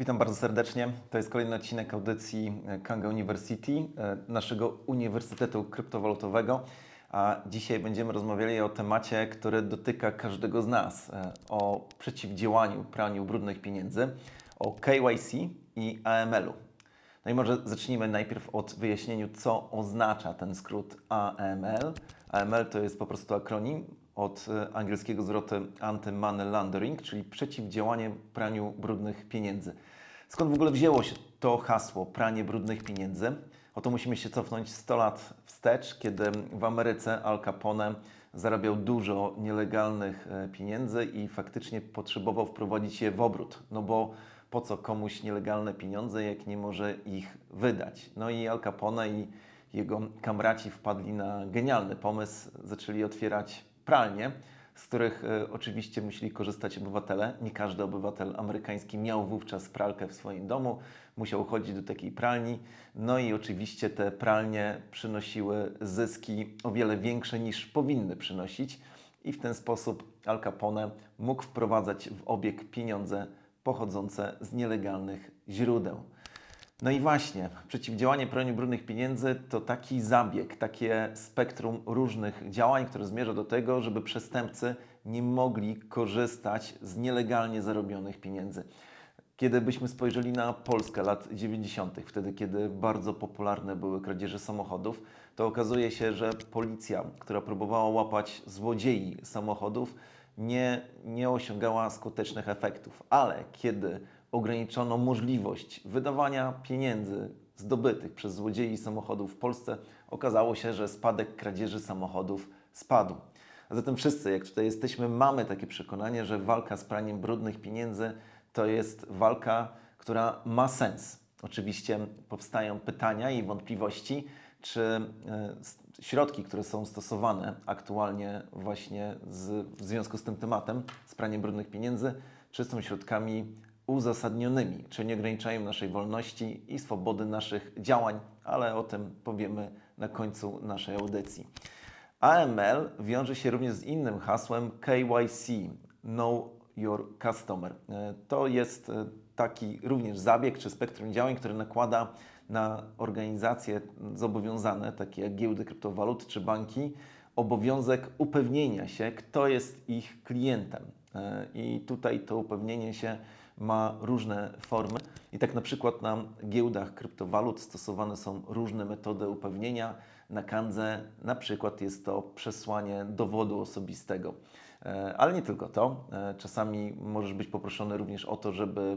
Witam bardzo serdecznie. To jest kolejny odcinek audycji e, Kanga University, e, naszego Uniwersytetu Kryptowalutowego. A dzisiaj będziemy rozmawiali o temacie, który dotyka każdego z nas, e, o przeciwdziałaniu praniu brudnych pieniędzy, o KYC i AML-u. No i może zacznijmy najpierw od wyjaśnienia, co oznacza ten skrót AML. AML to jest po prostu akronim od e, angielskiego zwrotu Anti-Money Laundering, czyli przeciwdziałanie praniu brudnych pieniędzy. Skąd w ogóle wzięło się to hasło pranie brudnych pieniędzy? Oto musimy się cofnąć 100 lat wstecz, kiedy w Ameryce Al Capone zarabiał dużo nielegalnych e, pieniędzy i faktycznie potrzebował wprowadzić je w obrót. No bo po co komuś nielegalne pieniądze, jak nie może ich wydać? No i Al Capone i jego kamraci wpadli na genialny pomysł, zaczęli otwierać pralnie, z których e, oczywiście musieli korzystać obywatele. Nie każdy obywatel amerykański miał wówczas pralkę w swoim domu, musiał chodzić do takiej pralni. No i oczywiście te pralnie przynosiły zyski o wiele większe niż powinny przynosić, i w ten sposób Al Capone mógł wprowadzać w obieg pieniądze pochodzące z nielegalnych źródeł. No i właśnie, przeciwdziałanie praniu brudnych pieniędzy to taki zabieg, takie spektrum różnych działań, które zmierza do tego, żeby przestępcy nie mogli korzystać z nielegalnie zarobionych pieniędzy. Kiedy byśmy spojrzeli na Polskę lat 90., wtedy kiedy bardzo popularne były kradzieże samochodów, to okazuje się, że policja, która próbowała łapać złodziei samochodów, nie, nie osiągała skutecznych efektów. Ale kiedy ograniczono możliwość wydawania pieniędzy zdobytych przez złodziei samochodów w Polsce, okazało się, że spadek kradzieży samochodów spadł. A zatem wszyscy, jak tutaj jesteśmy, mamy takie przekonanie, że walka z praniem brudnych pieniędzy to jest walka, która ma sens. Oczywiście powstają pytania i wątpliwości, czy e, środki, które są stosowane aktualnie właśnie z, w związku z tym tematem, z praniem brudnych pieniędzy, czy są środkami uzasadnionymi, czy nie ograniczają naszej wolności i swobody naszych działań, ale o tym powiemy na końcu naszej audycji. AML wiąże się również z innym hasłem KYC, Know Your Customer. To jest e, taki również zabieg czy spektrum działań, który nakłada na organizacje zobowiązane, takie jak giełdy kryptowalut czy banki, obowiązek upewnienia się, kto jest ich klientem. E, I tutaj to upewnienie się ma różne formy. I tak na przykład na giełdach kryptowalut stosowane są różne metody upewnienia. Na Kandze na przykład jest to przesłanie dowodu osobistego. E, Ale nie tylko to. E, Czasami możesz być poproszony również o to, żeby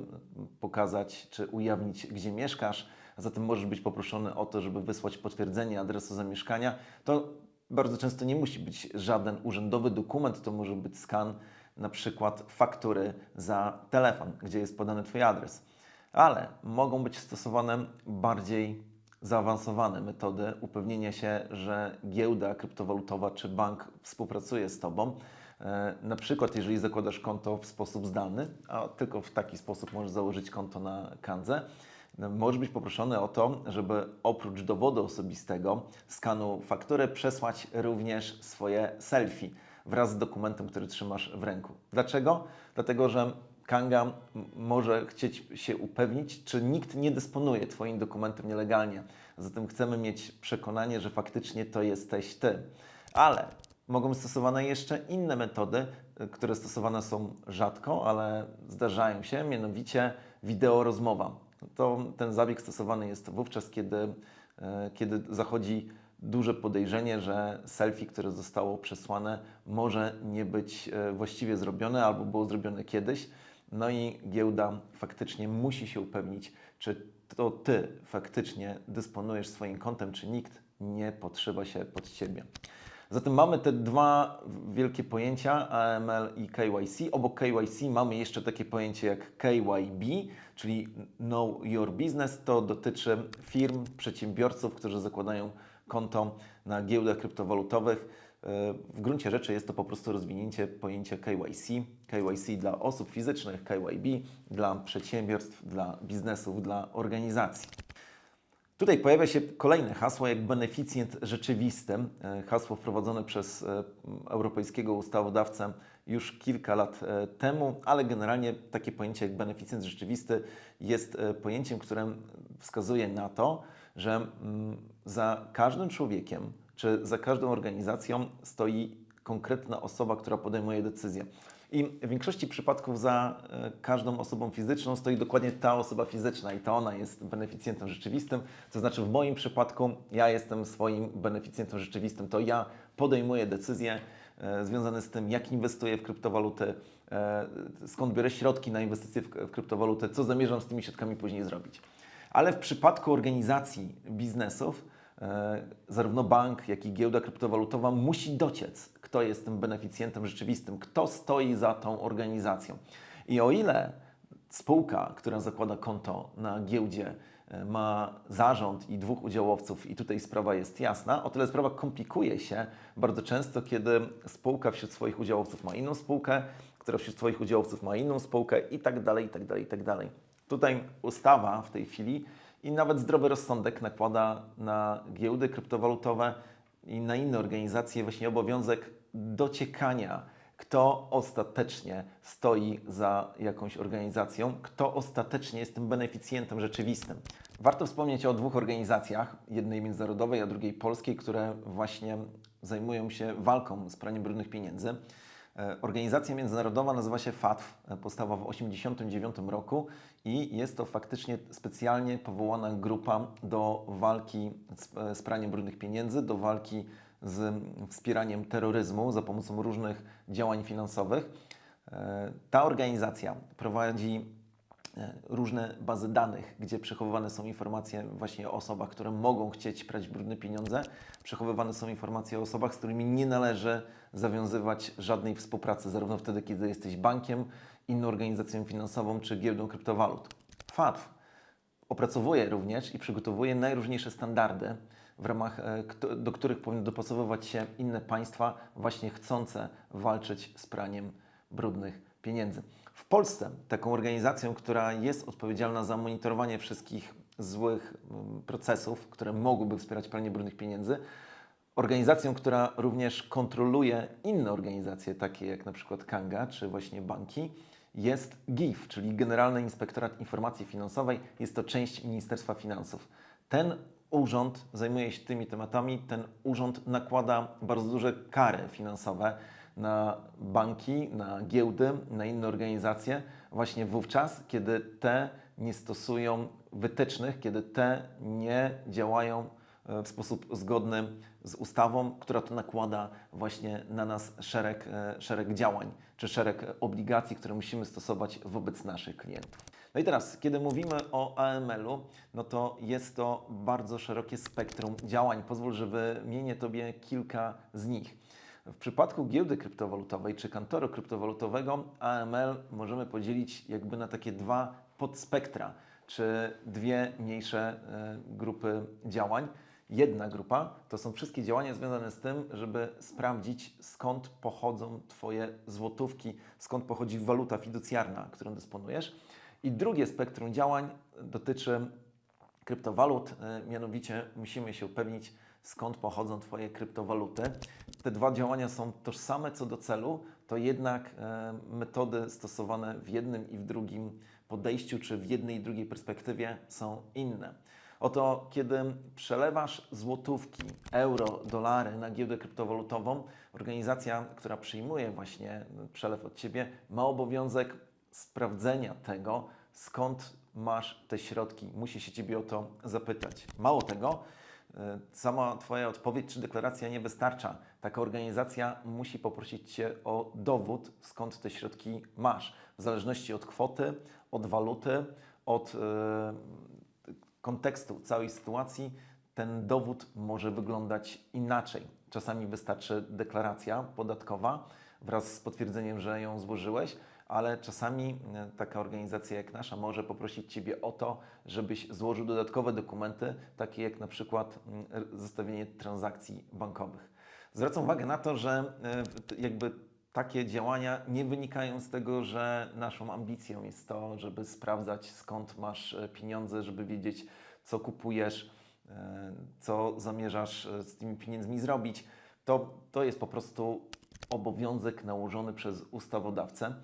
pokazać czy ujawnić, gdzie mieszkasz, a zatem możesz być poproszony o to, żeby wysłać potwierdzenie adresu zamieszkania. To bardzo często nie musi być żaden urzędowy dokument, to może być skan na przykład faktury za telefon, gdzie jest podany Twój adres. Ale mogą być stosowane bardziej zaawansowane metody upewnienia się, że giełda kryptowalutowa czy bank współpracuje z Tobą. E, Na przykład, jeżeli zakładasz konto w sposób zdalny, a tylko w taki sposób możesz założyć konto na Kandze, możesz być poproszony o to, żeby oprócz dowodu osobistego, skanu faktury, przesłać również swoje selfie wraz z dokumentem, który trzymasz w ręku. Dlaczego? Dlatego, że Kanga może chcieć się upewnić, czy nikt nie dysponuje Twoim dokumentem nielegalnie. Zatem chcemy mieć przekonanie, że faktycznie to jesteś Ty. Ale mogą być stosowane jeszcze inne metody, y, które stosowane są rzadko, ale zdarzają się, mianowicie wideo rozmowa. To ten zabieg stosowany jest wówczas, kiedy, e, kiedy zachodzi duże podejrzenie, że selfie, które zostało przesłane, może nie być e, właściwie zrobione albo było zrobione kiedyś. No i giełda faktycznie musi się upewnić, czy to ty faktycznie dysponujesz swoim kontem, czy nikt nie podszywa się pod ciebie. Zatem mamy te dwa wielkie pojęcia AML i KYC. Obok KYC mamy jeszcze takie pojęcie jak KYB, czyli Know Your Business. To dotyczy firm, przedsiębiorców, którzy zakładają konto na giełdach kryptowalutowych. W gruncie rzeczy jest to po prostu rozwinięcie pojęcia KYC. KYC dla osób fizycznych, KYB dla przedsiębiorstw, dla biznesów, dla organizacji. Tutaj pojawia się kolejne hasło jak beneficjent rzeczywisty. E, Hasło wprowadzone przez e, europejskiego ustawodawcę już kilka lat e, temu, ale generalnie takie pojęcie jak beneficjent rzeczywisty jest pojęciem, które wskazuje na to, że mm, za każdym człowiekiem czy za każdą organizacją stoi konkretna osoba, która podejmuje decyzję. I w większości przypadków za e, każdą osobą fizyczną stoi dokładnie ta osoba fizyczna i to ona jest beneficjentem rzeczywistym. To znaczy w moim przypadku ja jestem swoim beneficjentem rzeczywistym. To ja podejmuję decyzje e, związane z tym, jak inwestuję w kryptowaluty, e, skąd biorę środki na inwestycje w, kryptowaluty, co zamierzam z tymi środkami później zrobić. Ale w przypadku organizacji biznesów, zarówno bank, jak i giełda kryptowalutowa musi dociec, kto jest tym beneficjentem rzeczywistym, kto stoi za tą organizacją. I o ile spółka, która zakłada konto na giełdzie, e, ma zarząd i dwóch udziałowców, i tutaj sprawa jest jasna, o tyle sprawa komplikuje się bardzo często, kiedy spółka wśród swoich udziałowców ma inną spółkę, która wśród swoich udziałowców ma inną spółkę i tak dalej, i tak dalej, i tak dalej. Tutaj ustawa w tej chwili i nawet zdrowy rozsądek nakłada na giełdy kryptowalutowe i na inne organizacje właśnie obowiązek dociekania, kto ostatecznie stoi za jakąś organizacją, kto ostatecznie jest tym beneficjentem rzeczywistym. Warto wspomnieć o dwóch organizacjach, jednej międzynarodowej, a drugiej polskiej, które właśnie zajmują się walką z praniem brudnych pieniędzy. E, Organizacja międzynarodowa nazywa się FATF, e, powstała w 1989 roku i jest to faktycznie specjalnie powołana grupa do walki z, e, praniem brudnych pieniędzy, do walki z wspieraniem terroryzmu za pomocą różnych działań finansowych. E, Ta organizacja prowadzi e, różne bazy danych, gdzie przechowywane są informacje właśnie o osobach, które mogą chcieć prać brudne pieniądze. Przechowywane są informacje o osobach, z którymi nie należy zawiązywać żadnej współpracy, zarówno wtedy, kiedy jesteś bankiem, inną organizacją finansową czy giełdą kryptowalut. FATF opracowuje również i przygotowuje najróżniejsze standardy, w ramach e, do których powinny dopasowywać się inne państwa, właśnie chcące walczyć z praniem brudnych pieniędzy. W Polsce taką organizacją, która jest odpowiedzialna za monitorowanie wszystkich złych mm, procesów, które mogłyby wspierać pranie brudnych pieniędzy, organizacją, która również kontroluje inne organizacje, takie jak na przykład Kanga czy właśnie banki, jest GIF, czyli Generalny Inspektorat Informacji Finansowej. Jest to część Ministerstwa Finansów. Ten urząd zajmuje się tymi tematami. Ten urząd nakłada bardzo duże kary finansowe na banki, na giełdy, na inne organizacje, właśnie wówczas, kiedy te nie stosują wytycznych, kiedy te nie działają e, w sposób zgodny z ustawą, która to nakłada właśnie na nas szereg, e, szereg działań czy szereg obligacji, które musimy stosować wobec naszych klientów. No i teraz, kiedy mówimy o AML-u, no to jest to bardzo szerokie spektrum działań. Pozwól, że wymienię Tobie kilka z nich. W przypadku giełdy kryptowalutowej czy kantoru kryptowalutowego AML możemy podzielić jakby na takie dwa podspektra, czy dwie mniejsze e, grupy działań. Jedna grupa to są wszystkie działania związane z tym, żeby sprawdzić skąd pochodzą Twoje złotówki, skąd pochodzi waluta fiducjarna, którą dysponujesz. I drugie spektrum działań dotyczy kryptowalut, e, mianowicie musimy się upewnić, skąd pochodzą Twoje kryptowaluty. Te dwa działania są tożsame co do celu, to jednak e, metody stosowane w jednym i w drugim podejściu, czy w jednej i drugiej perspektywie są inne. Oto kiedy przelewasz złotówki, euro, dolary na giełdę kryptowalutową, organizacja, która przyjmuje właśnie przelew od Ciebie, ma obowiązek sprawdzenia tego, skąd masz te środki. Musi się Ciebie o to zapytać. Mało tego, e, sama Twoja odpowiedź czy deklaracja nie wystarcza. Taka organizacja musi poprosić Cię o dowód, skąd te środki masz. W zależności od kwoty, od waluty, od e, kontekstu całej sytuacji, ten dowód może wyglądać inaczej. Czasami wystarczy deklaracja podatkowa wraz z potwierdzeniem, że ją złożyłeś, ale czasami e, taka organizacja jak nasza może poprosić Ciebie o to, żebyś złożył dodatkowe dokumenty, takie jak na przykład mm, zestawienie transakcji bankowych. Zwracam uwagę na to, że e, jakby takie działania nie wynikają z tego, że naszą ambicją jest to, żeby sprawdzać skąd masz e, pieniądze, żeby wiedzieć, co kupujesz, e, co zamierzasz e, z tymi pieniędzmi zrobić, to, to jest po prostu obowiązek nałożony przez ustawodawcę.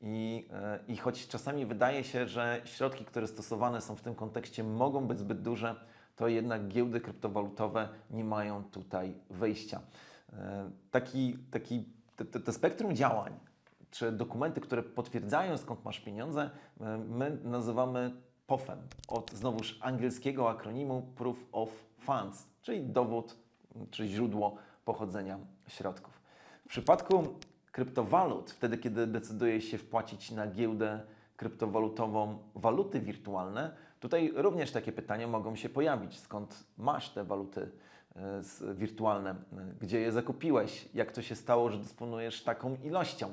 I, e, I choć czasami wydaje się, że środki, które stosowane są w tym kontekście, mogą być zbyt duże, to jednak giełdy kryptowalutowe nie mają tutaj wejścia. E, Taki, taki, te, te spektrum działań, czy dokumenty, które potwierdzają skąd masz pieniądze, e, my nazywamy POF-em, od znowuż angielskiego akronimu Proof of Funds, czyli dowód, czy źródło pochodzenia środków. W przypadku kryptowalut, wtedy kiedy decydujesz się wpłacić na giełdę kryptowalutową waluty wirtualne, tutaj również takie pytania mogą się pojawić. Skąd masz te waluty e, wirtualne? Gdzie je zakupiłeś? Jak to się stało, że dysponujesz taką ilością?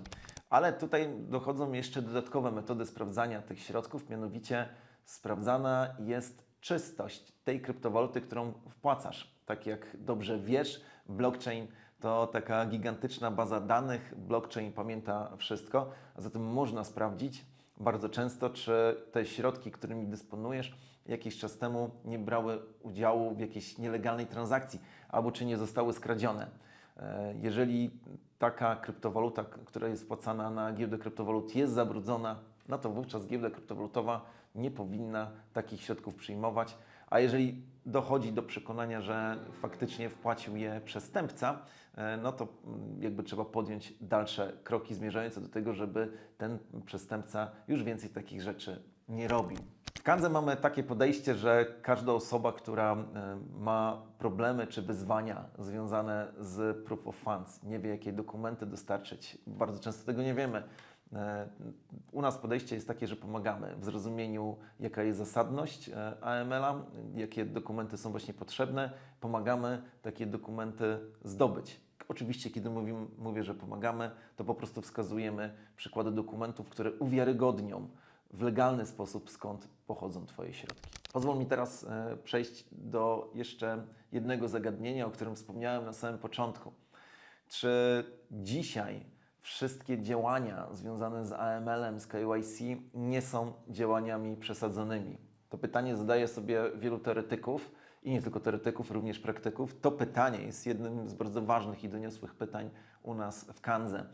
Ale tutaj dochodzą jeszcze dodatkowe metody sprawdzania tych środków, mianowicie sprawdzana jest czystość tej kryptowaluty, którą wpłacasz. Tak jak dobrze wiesz, blockchain to taka gigantyczna baza danych. Blockchain pamięta wszystko, a zatem można sprawdzić bardzo często, czy te środki, którymi dysponujesz, jakiś czas temu nie brały udziału w jakiejś nielegalnej transakcji, albo czy nie zostały skradzione. E, Jeżeli taka kryptowaluta, która jest wpłacana na giełdę kryptowalut, jest zabrudzona, no to wówczas giełda kryptowalutowa nie powinna takich środków przyjmować. A jeżeli dochodzi do przekonania, że faktycznie wpłacił je przestępca, e, no to mm, jakby trzeba podjąć dalsze kroki zmierzające do tego, żeby ten przestępca już więcej takich rzeczy nie robił. W Kandze mamy takie podejście, że każda osoba, która e, ma problemy czy wyzwania związane z Proof of Funds, nie wie jakie dokumenty dostarczyć, bardzo często tego nie wiemy. E, U nas podejście jest takie, że pomagamy w zrozumieniu, jaka jest zasadność e, AML-a, jakie dokumenty są właśnie potrzebne. Pomagamy takie dokumenty zdobyć. Oczywiście, kiedy mówimy, mówię, że pomagamy, to po prostu wskazujemy przykłady dokumentów, które uwiarygodnią w legalny sposób, skąd pochodzą Twoje środki. Pozwól mi teraz e, przejść do jeszcze jednego zagadnienia, o którym wspomniałem na samym początku. Czy dzisiaj wszystkie działania związane z AML-em, z KYC nie są działaniami przesadzonymi? To pytanie zadaje sobie wielu teoretyków i nie tylko teoretyków, również praktyków. To pytanie jest jednym z bardzo ważnych i doniosłych pytań u nas w Kandze,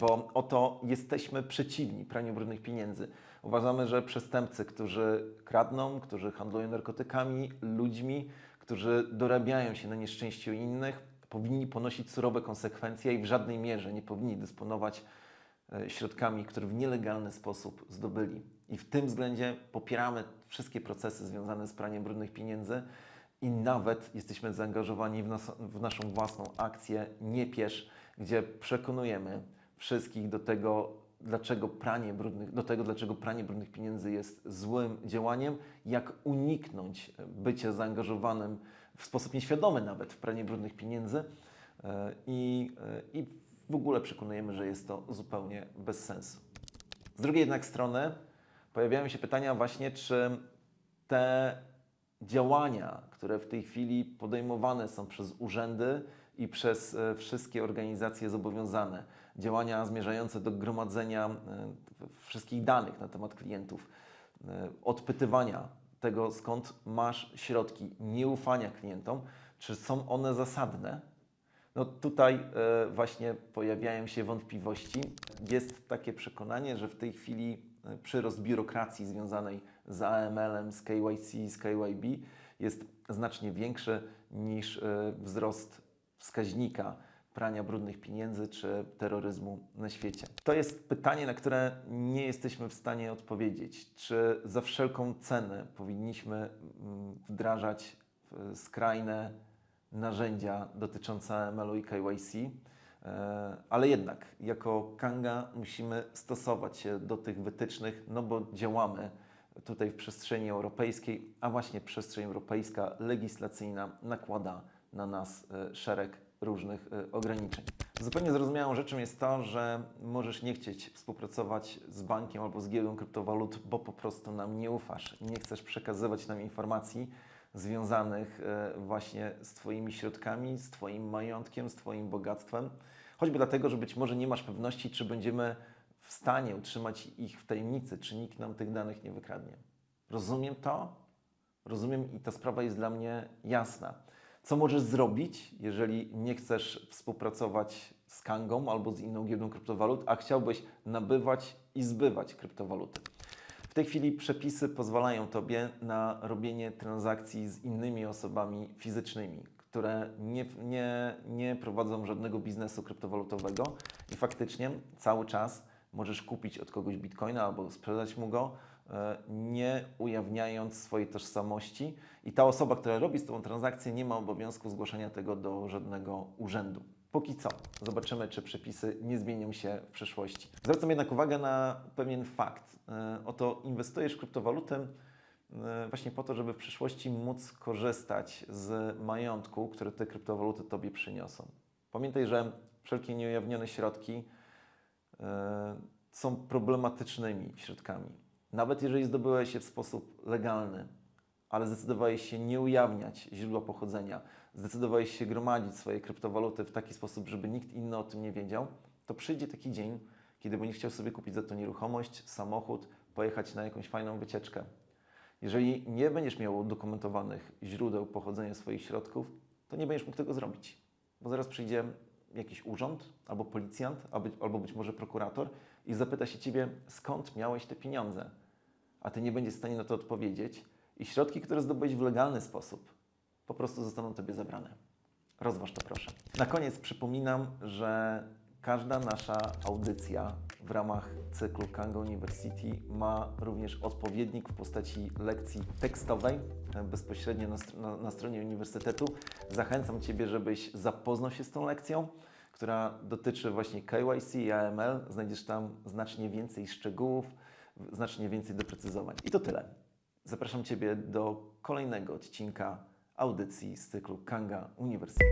bo oto jesteśmy przeciwni praniu brudnych pieniędzy. Uważamy, że przestępcy, którzy kradną, którzy handlują narkotykami, ludźmi, którzy dorabiają się na nieszczęściu innych, powinni ponosić surowe konsekwencje i w żadnej mierze nie powinni dysponować e, środkami, które w nielegalny sposób zdobyli. I w tym względzie popieramy wszystkie procesy związane z praniem brudnych pieniędzy i nawet jesteśmy zaangażowani w, nas, w naszą własną akcję Nie Piesz, gdzie przekonujemy wszystkich do tego, dlaczego pranie brudnych, do tego, dlaczego pranie brudnych pieniędzy jest złym działaniem, jak uniknąć bycia zaangażowanym w sposób nieświadomy nawet w pranie brudnych pieniędzy e, i, e, i w ogóle przekonujemy, że jest to zupełnie bez sensu. Z drugiej jednak strony pojawiają się pytania właśnie, czy te działania, które w tej chwili podejmowane są przez urzędy i przez e, wszystkie organizacje zobowiązane, działania zmierzające do gromadzenia wszystkich danych na temat klientów, odpytywania tego, skąd masz środki, nieufania klientom, czy są one zasadne? No tutaj e, właśnie pojawiają się wątpliwości. Jest takie przekonanie, że w tej chwili e, przyrost biurokracji związanej z AML-em, z KYC, z KYB jest znacznie większy niż e, wzrost wskaźnika prania brudnych pieniędzy czy terroryzmu na świecie. To jest pytanie, na które nie jesteśmy w stanie odpowiedzieć. Czy za wszelką cenę powinniśmy mm, wdrażać e, skrajne narzędzia dotyczące AML-u i KYC, e, ale jednak jako Kanga musimy stosować się do tych wytycznych, no bo działamy tutaj w przestrzeni europejskiej, a właśnie przestrzeń europejska legislacyjna nakłada na nas e, szereg różnych e, ograniczeń. Zupełnie zrozumiałą rzeczą jest to, że możesz nie chcieć współpracować z bankiem albo z giełdą kryptowalut, bo po prostu nam nie ufasz. Nie chcesz przekazywać nam informacji związanych e, właśnie z Twoimi środkami, z Twoim majątkiem, z Twoim bogactwem. Choćby dlatego, że być może nie masz pewności, czy będziemy w stanie utrzymać ich w tajemnicy, czy nikt nam tych danych nie wykradnie. Rozumiem to, Rozumiem i ta sprawa jest dla mnie jasna. Co możesz zrobić, jeżeli nie chcesz współpracować z Kangą albo z inną giełdą kryptowalut, a chciałbyś nabywać i zbywać kryptowaluty? W tej chwili przepisy pozwalają Tobie na robienie transakcji z innymi osobami fizycznymi, które nie, nie, nie prowadzą żadnego biznesu kryptowalutowego i faktycznie cały czas możesz kupić od kogoś bitcoina albo sprzedać mu go, nie ujawniając swojej tożsamości. I ta osoba, która robi z Tobą transakcję, nie ma obowiązku zgłaszania tego do żadnego urzędu. Póki co. Zobaczymy, czy przepisy nie zmienią się w przyszłości. Zwracam jednak uwagę na pewien fakt. E, Oto inwestujesz w kryptowalutę e, właśnie po to, żeby w przyszłości móc korzystać z majątku, który te kryptowaluty Tobie przyniosą. Pamiętaj, że wszelkie nieujawnione środki e, są problematycznymi środkami. Nawet jeżeli zdobyłeś je w sposób legalny, ale zdecydowałeś się nie ujawniać źródła pochodzenia, zdecydowałeś się gromadzić swoje kryptowaluty w taki sposób, żeby nikt inny o tym nie wiedział, to przyjdzie taki dzień, kiedy będziesz chciał sobie kupić za to nieruchomość, samochód, pojechać na jakąś fajną wycieczkę. Jeżeli nie będziesz miał udokumentowanych źródeł pochodzenia swoich środków, to nie będziesz mógł tego zrobić. Bo zaraz przyjdzie jakiś urząd, albo policjant, albo być może prokurator i zapyta się ciebie, skąd miałeś te pieniądze. A ty nie będziesz w stanie na to odpowiedzieć i środki, które zdobyłeś w legalny sposób, po prostu zostaną tobie zabrane. Rozważ to proszę. Na koniec przypominam, że każda nasza audycja w ramach cyklu Kanga University ma również odpowiednik w postaci lekcji tekstowej e, bezpośrednio na, na, na stronie uniwersytetu. Zachęcam Ciebie, żebyś zapoznał się z tą lekcją, która dotyczy właśnie KYC i AML. Znajdziesz tam znacznie więcej szczegółów, znacznie więcej doprecyzowań. I to tyle. Zapraszam Ciebie do kolejnego odcinka audycji z cyklu Kanga University.